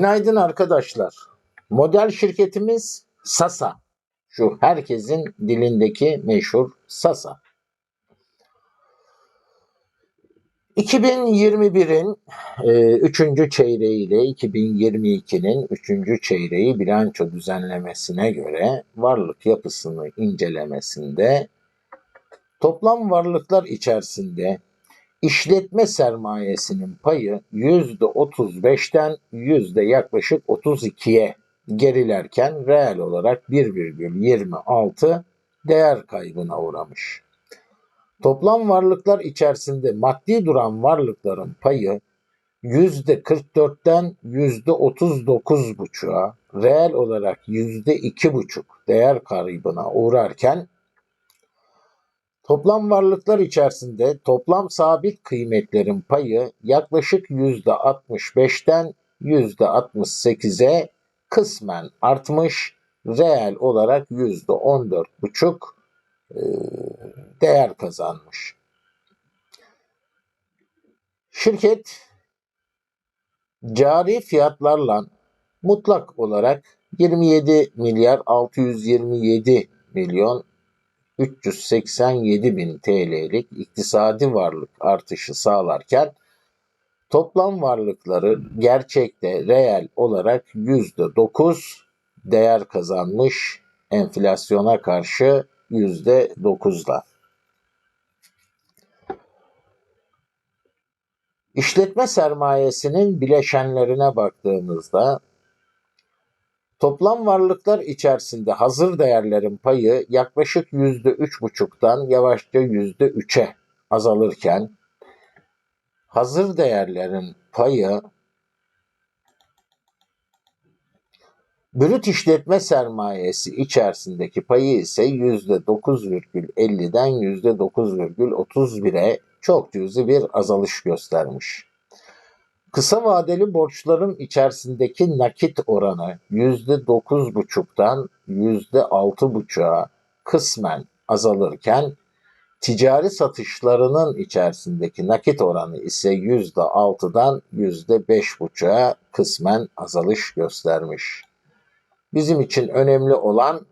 Günaydın arkadaşlar. Model şirketimiz Sasa. Şu herkesin dilindeki meşhur Sasa. 2021'in 3. çeyreği ile 2022'nin 3. çeyreği bilanço düzenlemesine göre varlık yapısını incelemesinde toplam varlıklar içerisinde İşletme sermayesinin payı %35'ten yüzde yaklaşık 32'ye gerilerken reel olarak 1,26 değer kaybına uğramış. Toplam varlıklar içerisinde maddi duran varlıkların payı %44'ten %39,5'a reel olarak %2,5 değer kaybına uğrarken Toplam varlıklar içerisinde toplam sabit kıymetlerin payı yaklaşık %65'ten %68'e kısmen artmış, reel olarak %14,5 e, değer kazanmış. Şirket cari fiyatlarla mutlak olarak 27 milyar 627 milyon 387 bin TL'lik iktisadi varlık artışı sağlarken toplam varlıkları gerçekte reel olarak %9 değer kazanmış enflasyona karşı %9'la. İşletme sermayesinin bileşenlerine baktığımızda Toplam varlıklar içerisinde hazır değerlerin payı yaklaşık %3,5'tan yavaşça %3'e azalırken hazır değerlerin payı brüt işletme sermayesi içerisindeki payı ise %9,50'den %9,31'e çok cüzi bir azalış göstermiş. Kısa vadeli borçların içerisindeki nakit oranı %9,5'tan %6,5'a kısmen azalırken ticari satışlarının içerisindeki nakit oranı ise %6'dan %5,5'a kısmen azalış göstermiş. Bizim için önemli olan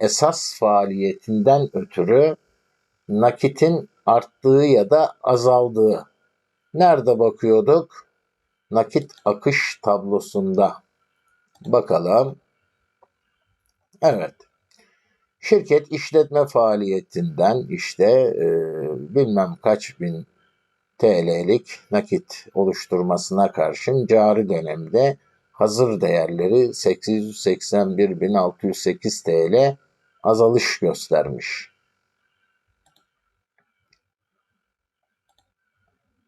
esas faaliyetinden ötürü nakitin arttığı ya da azaldığı. Nerede bakıyorduk? Nakit akış tablosunda bakalım. Evet. Şirket işletme faaliyetinden işte e, bilmem kaç bin TL'lik nakit oluşturmasına karşın cari dönemde hazır değerleri 881.608 TL azalış göstermiş.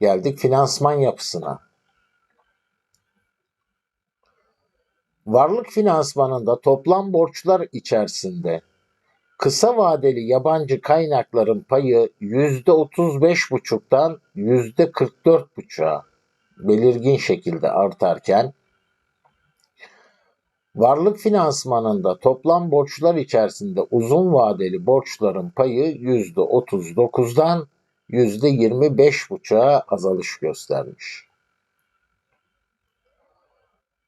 Geldik finansman yapısına. Varlık finansmanında toplam borçlar içerisinde kısa vadeli yabancı kaynakların payı %35,5'tan %44,5'a belirgin şekilde artarken varlık finansmanında toplam borçlar içerisinde uzun vadeli borçların payı %39'dan %25,5'a azalış göstermiş.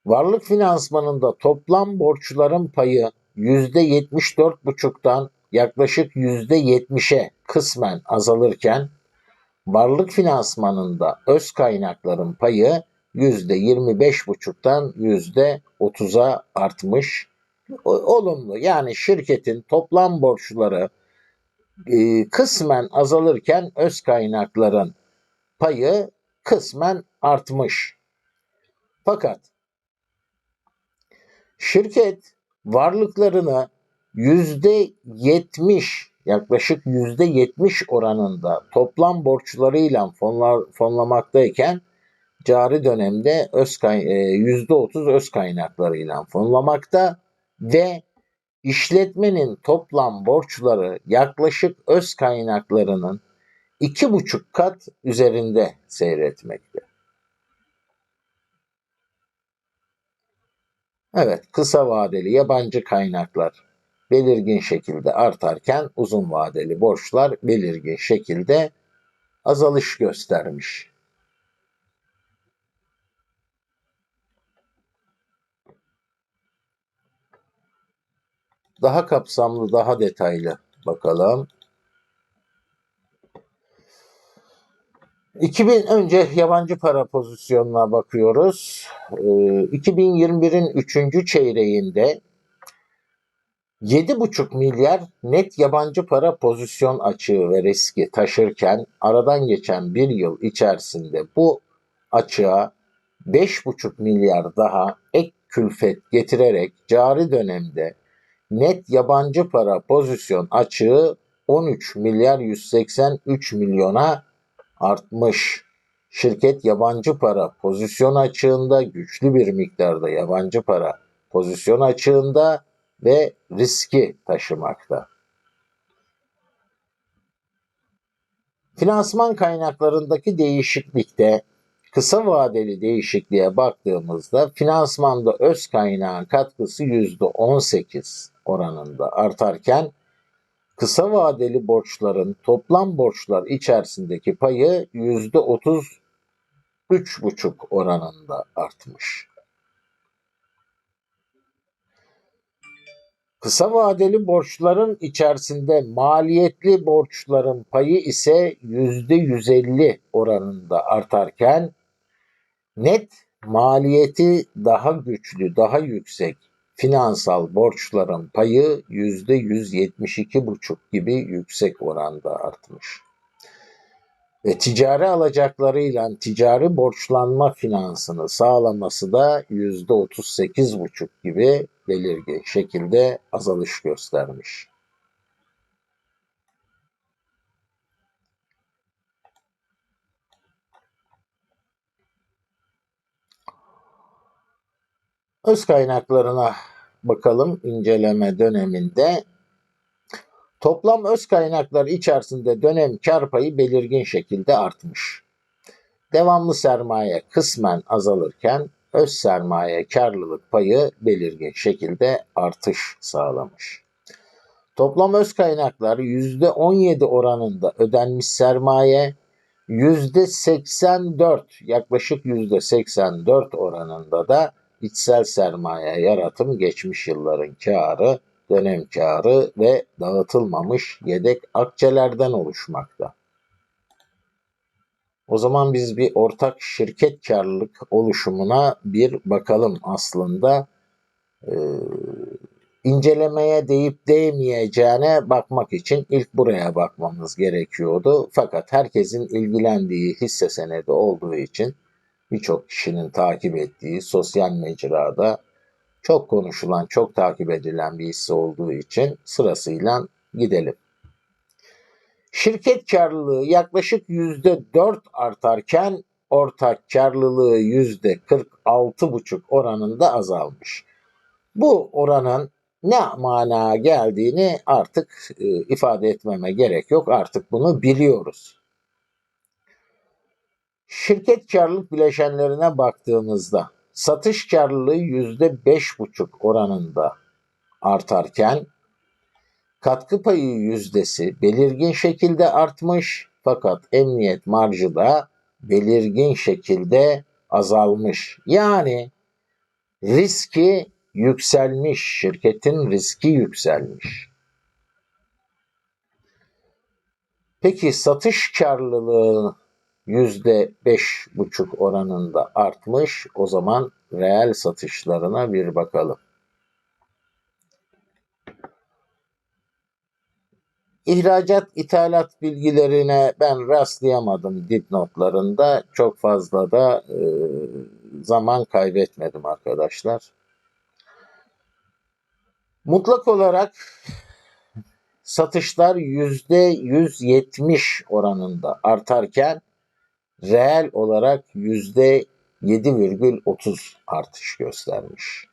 Varlık finansmanında toplam borçların payı %74,5'tan yaklaşık %70'e kısmen azalırken varlık finansmanında öz kaynakların payı %25,5'tan %30'a artmış. Olumlu yani şirketin toplam borçları e, kısmen azalırken öz kaynakların payı kısmen artmış. Fakat Şirket varlıklarını yüzde yetmiş yaklaşık yüzde yetmiş oranında toplam borçlarıyla fonlar, fonlamaktayken cari dönemde öz e, yüzde otuz öz kaynaklarıyla fonlamakta ve işletmenin toplam borçları yaklaşık öz kaynaklarının iki buçuk kat üzerinde seyretmekte. Evet, kısa vadeli yabancı kaynaklar belirgin şekilde artarken uzun vadeli borçlar belirgin şekilde azalış göstermiş. Daha kapsamlı, daha detaylı bakalım. 2000 önce yabancı para pozisyonuna bakıyoruz. Ee, 2021'in 3. çeyreğinde 7,5 milyar net yabancı para pozisyon açığı ve riski taşırken aradan geçen bir yıl içerisinde bu açığa 5,5 milyar daha ek külfet getirerek cari dönemde net yabancı para pozisyon açığı 13 milyar 183 milyona artmış. Şirket yabancı para pozisyon açığında güçlü bir miktarda yabancı para pozisyon açığında ve riski taşımakta. Finansman kaynaklarındaki değişiklikte kısa vadeli değişikliğe baktığımızda finansmanda öz kaynağın katkısı %18 oranında artarken kısa vadeli borçların toplam borçlar içerisindeki payı %33,5 oranında artmış. Kısa vadeli borçların içerisinde maliyetli borçların payı ise %150 oranında artarken net maliyeti daha güçlü, daha yüksek finansal borçların payı %172,5 gibi yüksek oranda artmış. Ve ticari alacaklarıyla ticari borçlanma finansını sağlaması da %38,5 gibi belirgin şekilde azalış göstermiş. Öz kaynaklarına bakalım inceleme döneminde. Toplam öz kaynaklar içerisinde dönem kar payı belirgin şekilde artmış. Devamlı sermaye kısmen azalırken öz sermaye karlılık payı belirgin şekilde artış sağlamış. Toplam öz kaynaklar %17 oranında ödenmiş sermaye, %84 yaklaşık %84 oranında da içsel sermaye yaratım geçmiş yılların karı, dönem karı ve dağıtılmamış yedek akçelerden oluşmakta. O zaman biz bir ortak şirket karlılık oluşumuna bir bakalım aslında. Ee, incelemeye deyip değmeyeceğine bakmak için ilk buraya bakmamız gerekiyordu. Fakat herkesin ilgilendiği hisse senedi olduğu için birçok kişinin takip ettiği sosyal mecrada çok konuşulan, çok takip edilen bir hisse olduğu için sırasıyla gidelim. Şirket karlılığı yaklaşık %4 artarken ortak karlılığı %46,5 oranında azalmış. Bu oranın ne mana geldiğini artık e, ifade etmeme gerek yok. Artık bunu biliyoruz. Şirket karlılık bileşenlerine baktığımızda satış karlılığı %5,5 oranında artarken katkı payı yüzdesi belirgin şekilde artmış fakat emniyet marjı da belirgin şekilde azalmış. Yani riski yükselmiş, şirketin riski yükselmiş. Peki satış karlılığı yüzde beş buçuk oranında artmış. O zaman reel satışlarına bir bakalım. İhracat, ithalat bilgilerine ben rastlayamadım dipnotlarında. Çok fazla da e, zaman kaybetmedim arkadaşlar. Mutlak olarak satışlar yüzde 170 oranında artarken reel olarak yüzde 7,30 artış göstermiş.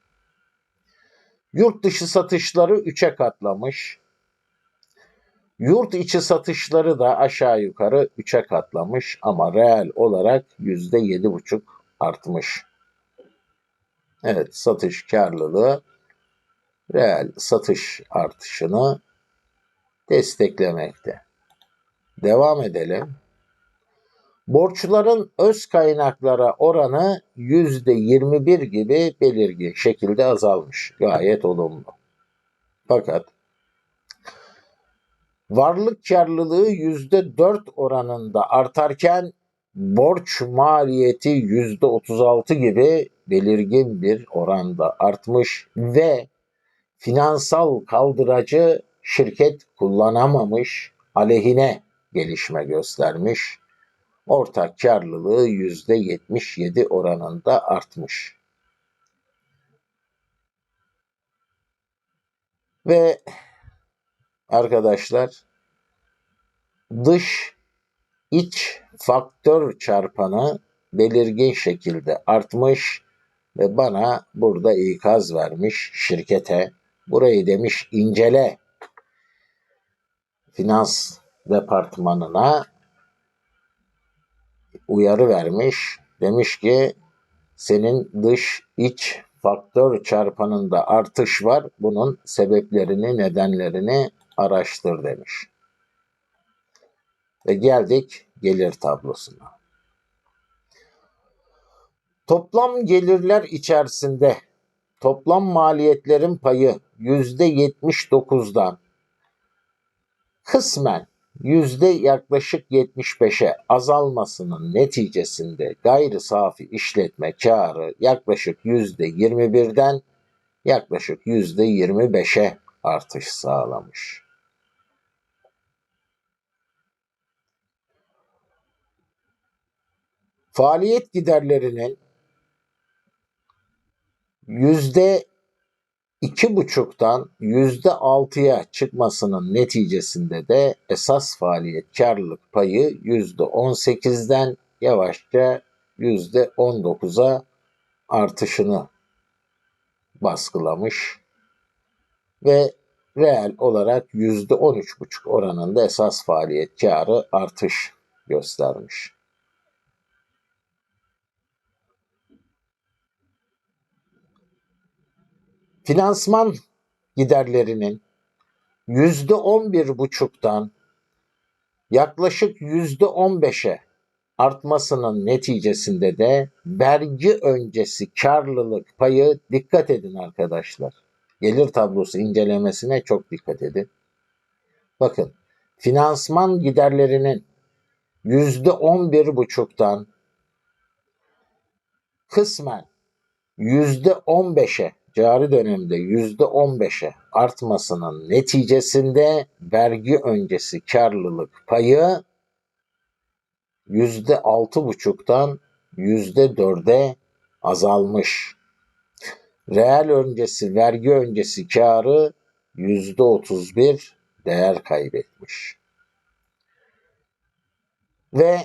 Yurt dışı satışları 3'e katlamış. Yurt içi satışları da aşağı yukarı 3'e katlamış ama reel olarak %7,5 artmış. Evet satış karlılığı reel satış artışını desteklemekte. Devam edelim. Borçların öz kaynaklara oranı %21 gibi belirgin şekilde azalmış. Gayet olumlu. Fakat varlık karlılığı yüzde dört oranında artarken borç maliyeti yüzde otuz altı gibi belirgin bir oranda artmış ve finansal kaldıracı şirket kullanamamış, aleyhine gelişme göstermiş. Ortak karlılığı yüzde yetmiş yedi oranında artmış. Ve arkadaşlar dış iç faktör çarpanı belirgin şekilde artmış ve bana burada ikaz vermiş şirkete. Burayı demiş incele finans departmanına uyarı vermiş. Demiş ki senin dış iç faktör çarpanında artış var. Bunun sebeplerini, nedenlerini araştır demiş. Ve geldik gelir tablosuna. Toplam gelirler içerisinde toplam maliyetlerin payı %79'dan kısmen yüzde yaklaşık 75'e azalmasının neticesinde gayri safi işletme karı yaklaşık yüzde 21'den yaklaşık yüzde 25'e artış sağlamış. Faaliyet giderlerinin yüzde iki buçuktan yüzde altıya çıkmasının neticesinde de esas faaliyet karlılık payı yüzde on sekizden yavaşça yüzde on dokuza artışını baskılamış ve reel olarak yüzde on üç buçuk oranında esas faaliyet karı artış göstermiş. Finansman giderlerinin yüzde on bir buçuktan yaklaşık yüzde on beşe artmasının neticesinde de vergi öncesi karlılık payı dikkat edin arkadaşlar. Gelir tablosu incelemesine çok dikkat edin. Bakın finansman giderlerinin yüzde on bir buçuktan kısmen yüzde on beşe cari dönemde yüzde 15'e artmasının neticesinde vergi öncesi karlılık payı yüzde altı buçuktan yüzde dörde azalmış. Reel öncesi vergi öncesi karı yüzde otuz bir değer kaybetmiş. Ve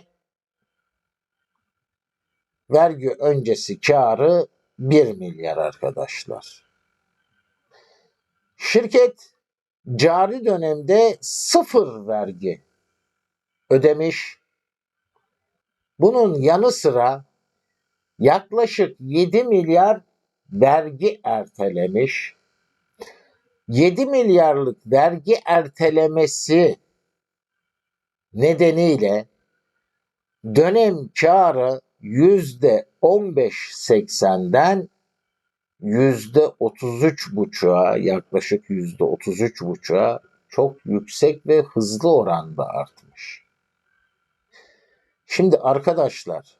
vergi öncesi karı 1 milyar arkadaşlar. Şirket cari dönemde sıfır vergi ödemiş. Bunun yanı sıra yaklaşık 7 milyar vergi ertelemiş. 7 milyarlık vergi ertelemesi nedeniyle dönem karı yüzde 15.80'den yüzde 33.5'a yaklaşık yüzde 33.5'a çok yüksek ve hızlı oranda artmış. Şimdi arkadaşlar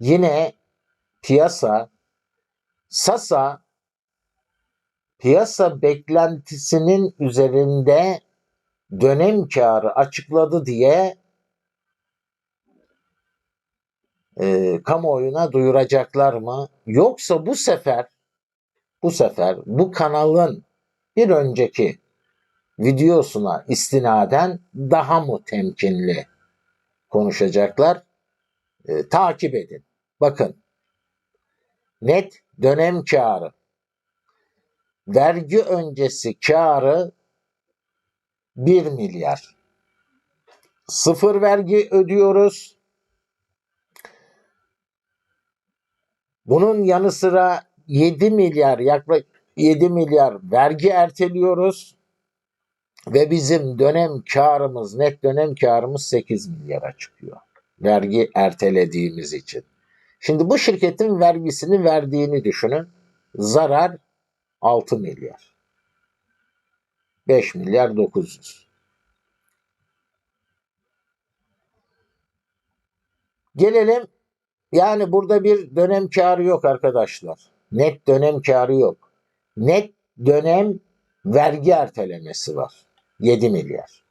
yine piyasa Sasa piyasa beklentisinin üzerinde dönem karı açıkladı diye e, kamuoyuna duyuracaklar mı? Yoksa bu sefer bu sefer bu kanalın bir önceki videosuna istinaden daha mı temkinli konuşacaklar? E, takip edin. Bakın net dönem karı vergi öncesi karı 1 milyar. Sıfır vergi ödüyoruz. Bunun yanı sıra 7 milyar yaklaşık 7 milyar vergi erteliyoruz ve bizim dönem karımız net dönem karımız 8 milyara çıkıyor. Vergi ertelediğimiz için. Şimdi bu şirketin vergisini verdiğini düşünün. Zarar 6 milyar. 5 milyar 900. Gelelim yani burada bir dönem karı yok arkadaşlar. Net dönem karı yok. Net dönem vergi ertelemesi var. 7 milyar.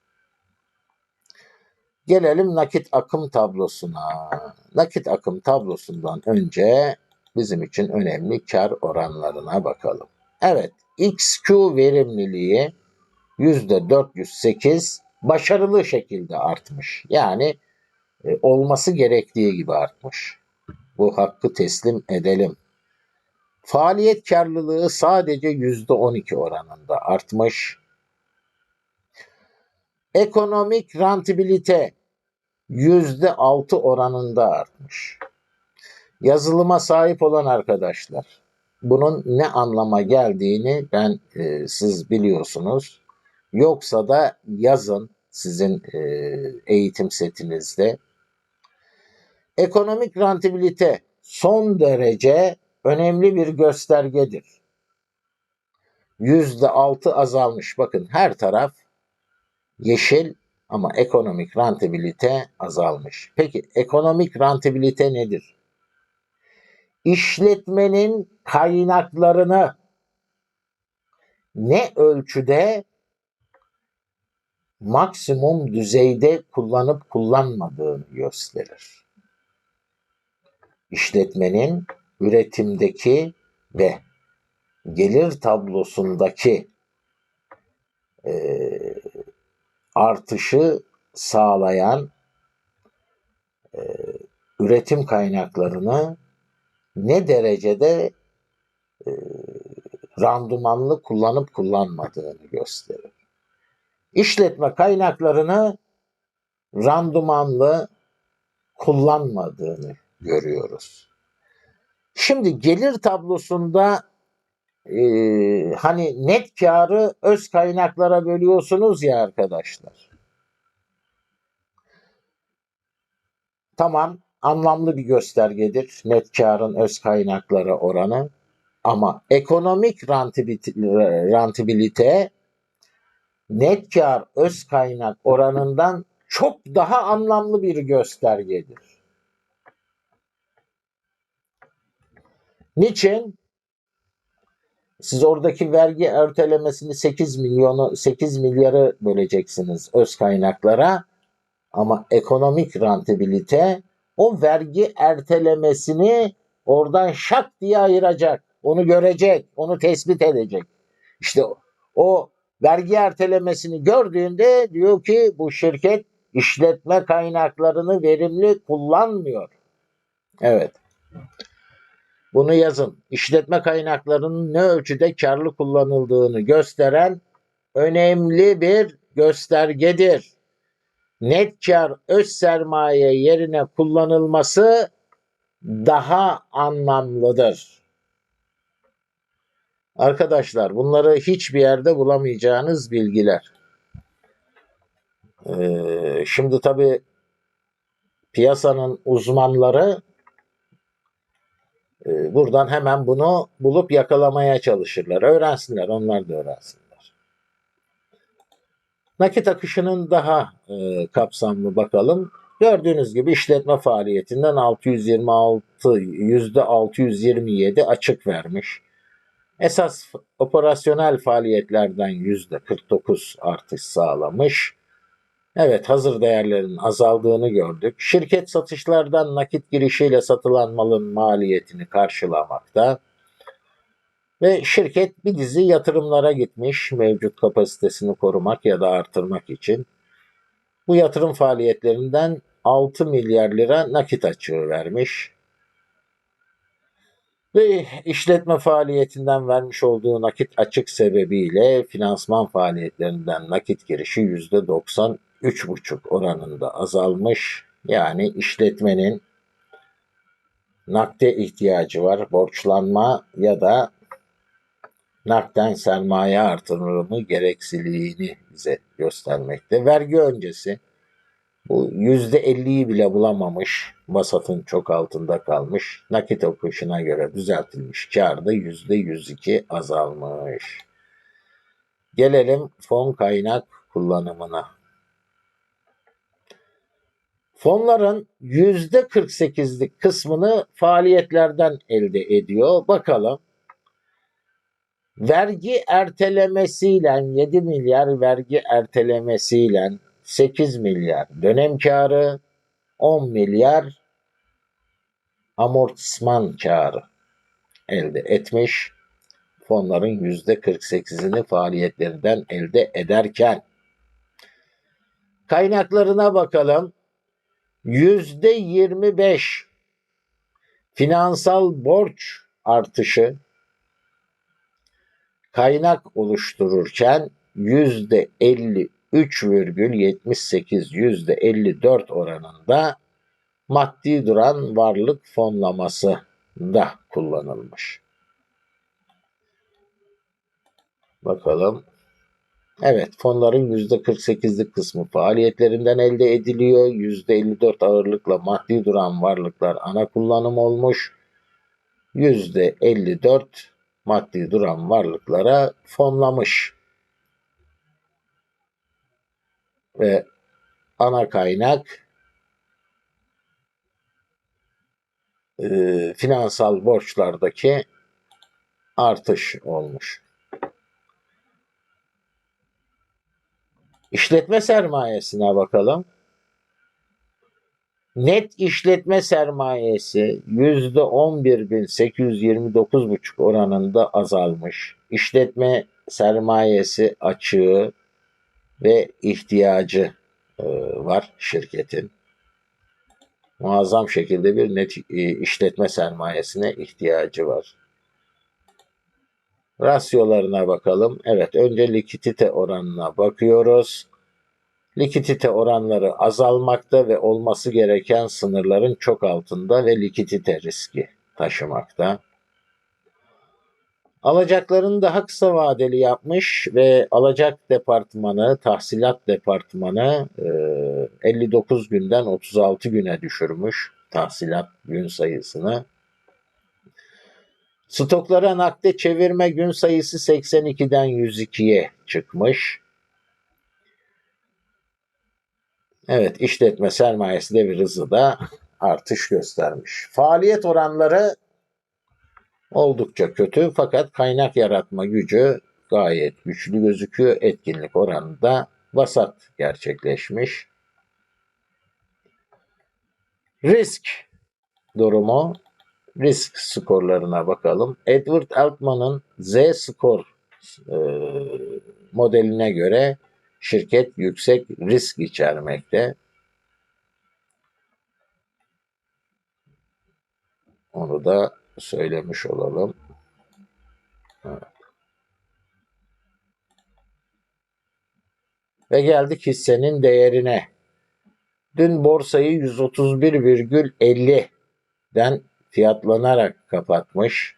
Gelelim nakit akım tablosuna. Nakit akım tablosundan önce bizim için önemli kar oranlarına bakalım. Evet, XQ verimliliği %408 başarılı şekilde artmış. Yani e, olması gerektiği gibi artmış. Bu hakkı teslim edelim. Faaliyet karlılığı sadece %12 oranında artmış. Ekonomik rentabilite %6 oranında artmış. Yazılıma sahip olan arkadaşlar bunun ne anlama geldiğini ben e, siz biliyorsunuz. Yoksa da yazın sizin e, eğitim setinizde. Ekonomik rentabilite son derece önemli bir göstergedir. %6 azalmış. Bakın her taraf yeşil ama ekonomik rentabilite azalmış. Peki ekonomik rentabilite nedir? İşletmenin kaynaklarını ne ölçüde maksimum düzeyde kullanıp kullanmadığını gösterir. İşletmenin üretimdeki ve gelir tablosundaki e, artışı sağlayan e, üretim kaynaklarını ne derecede e, randımanlı kullanıp kullanmadığını gösterir. İşletme kaynaklarını randımanlı kullanmadığını görüyoruz. Şimdi gelir tablosunda e, hani net karı öz kaynaklara bölüyorsunuz ya arkadaşlar. Tamam anlamlı bir göstergedir net karın öz kaynaklara oranı ama ekonomik rentabilite net kar öz kaynak oranından çok daha anlamlı bir göstergedir. Niçin? Siz oradaki vergi ertelemesini 8 milyonu 8 milyarı böleceksiniz öz kaynaklara ama ekonomik rentabilite o vergi ertelemesini oradan şak diye ayıracak. Onu görecek, onu tespit edecek. İşte o vergi ertelemesini gördüğünde diyor ki bu şirket işletme kaynaklarını verimli kullanmıyor. Evet. Bunu yazın. İşletme kaynaklarının ne ölçüde karlı kullanıldığını gösteren önemli bir göstergedir. Net kar öz sermaye yerine kullanılması daha anlamlıdır. Arkadaşlar bunları hiçbir yerde bulamayacağınız bilgiler. Ee, şimdi tabi piyasanın uzmanları e, buradan hemen bunu bulup yakalamaya çalışırlar. Öğrensinler, onlar da öğrensinler. Nakit akışının daha e, kapsamlı bakalım. Gördüğünüz gibi işletme faaliyetinden 626 yüzde 627 açık vermiş. Esas operasyonel faaliyetlerden yüzde 49 artış sağlamış. Evet hazır değerlerin azaldığını gördük. Şirket satışlardan nakit girişiyle satılan malın maliyetini karşılamakta. Ve şirket bir dizi yatırımlara gitmiş mevcut kapasitesini korumak ya da artırmak için. Bu yatırım faaliyetlerinden 6 milyar lira nakit açığı vermiş. Ve işletme faaliyetinden vermiş olduğu nakit açık sebebiyle finansman faaliyetlerinden nakit girişi %93,5 oranında azalmış. Yani işletmenin nakde ihtiyacı var. Borçlanma ya da nakden sermaye artırımı gereksiliğini bize göstermekte. Vergi öncesi bu %50'yi bile bulamamış. Basat'ın çok altında kalmış. Nakit okuşuna göre düzeltilmiş karda %102 azalmış. Gelelim fon kaynak kullanımına. Fonların %48'lik kısmını faaliyetlerden elde ediyor. Bakalım. Vergi ertelemesiyle 7 milyar vergi ertelemesiyle 8 milyar dönem karı 10 milyar amortisman karı elde etmiş. Fonların %48'ini faaliyetlerinden elde ederken kaynaklarına bakalım. %25 finansal borç artışı kaynak oluştururken %53,78 %54 oranında maddi duran varlık fonlaması da kullanılmış. Bakalım. Evet fonların %48'lik kısmı faaliyetlerinden elde ediliyor. %54 ağırlıkla maddi duran varlıklar ana kullanım olmuş. %54 maddi duran varlıklara fonlamış. Ve ana kaynak e, finansal borçlardaki artış olmuş. İşletme sermayesine bakalım. Net işletme sermayesi %11.829,5 oranında azalmış. İşletme sermayesi açığı ve ihtiyacı e, var şirketin. Muazzam şekilde bir net e, işletme sermayesine ihtiyacı var. Rasyolarına bakalım. Evet önce likidite oranına bakıyoruz. Likidite oranları azalmakta ve olması gereken sınırların çok altında ve likidite riski taşımakta. Alacaklarını daha kısa vadeli yapmış ve alacak departmanı, tahsilat departmanı 59 günden 36 güne düşürmüş tahsilat gün sayısını. Stoklara nakde çevirme gün sayısı 82'den 102'ye çıkmış. Evet işletme sermayesi devir hızı da artış göstermiş. Faaliyet oranları oldukça kötü fakat kaynak yaratma gücü gayet güçlü gözüküyor. Etkinlik oranında vasat gerçekleşmiş. Risk durumu risk skorlarına bakalım. Edward Altman'ın Z skor e, modeline göre şirket yüksek risk içermekte. Onu da söylemiş olalım. Evet. Ve geldik hissenin değerine. Dün borsayı 131,50'den fiyatlanarak kapatmış.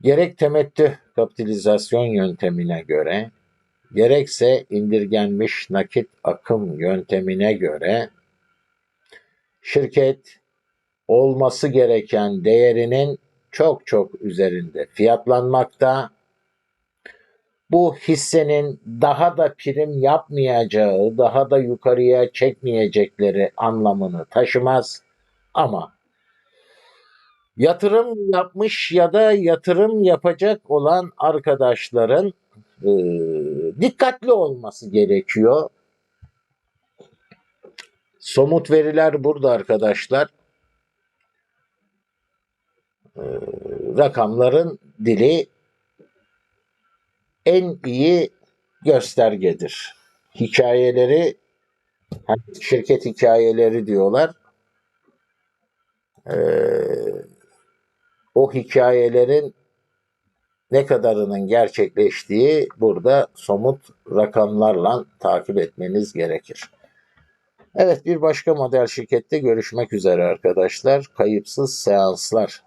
Gerek temettü kapitalizasyon yöntemine göre, gerekse indirgenmiş nakit akım yöntemine göre şirket olması gereken değerinin çok çok üzerinde fiyatlanmakta. Bu hissenin daha da prim yapmayacağı, daha da yukarıya çekmeyecekleri anlamını taşımaz. Ama yatırım yapmış ya da yatırım yapacak olan arkadaşların e, dikkatli olması gerekiyor. Somut veriler burada arkadaşlar. E, rakamların dili en iyi göstergedir. Hikayeleri hani şirket hikayeleri diyorlar. Ee, o hikayelerin ne kadarının gerçekleştiği burada somut rakamlarla takip etmeniz gerekir. Evet bir başka model şirkette görüşmek üzere arkadaşlar. Kayıpsız seanslar.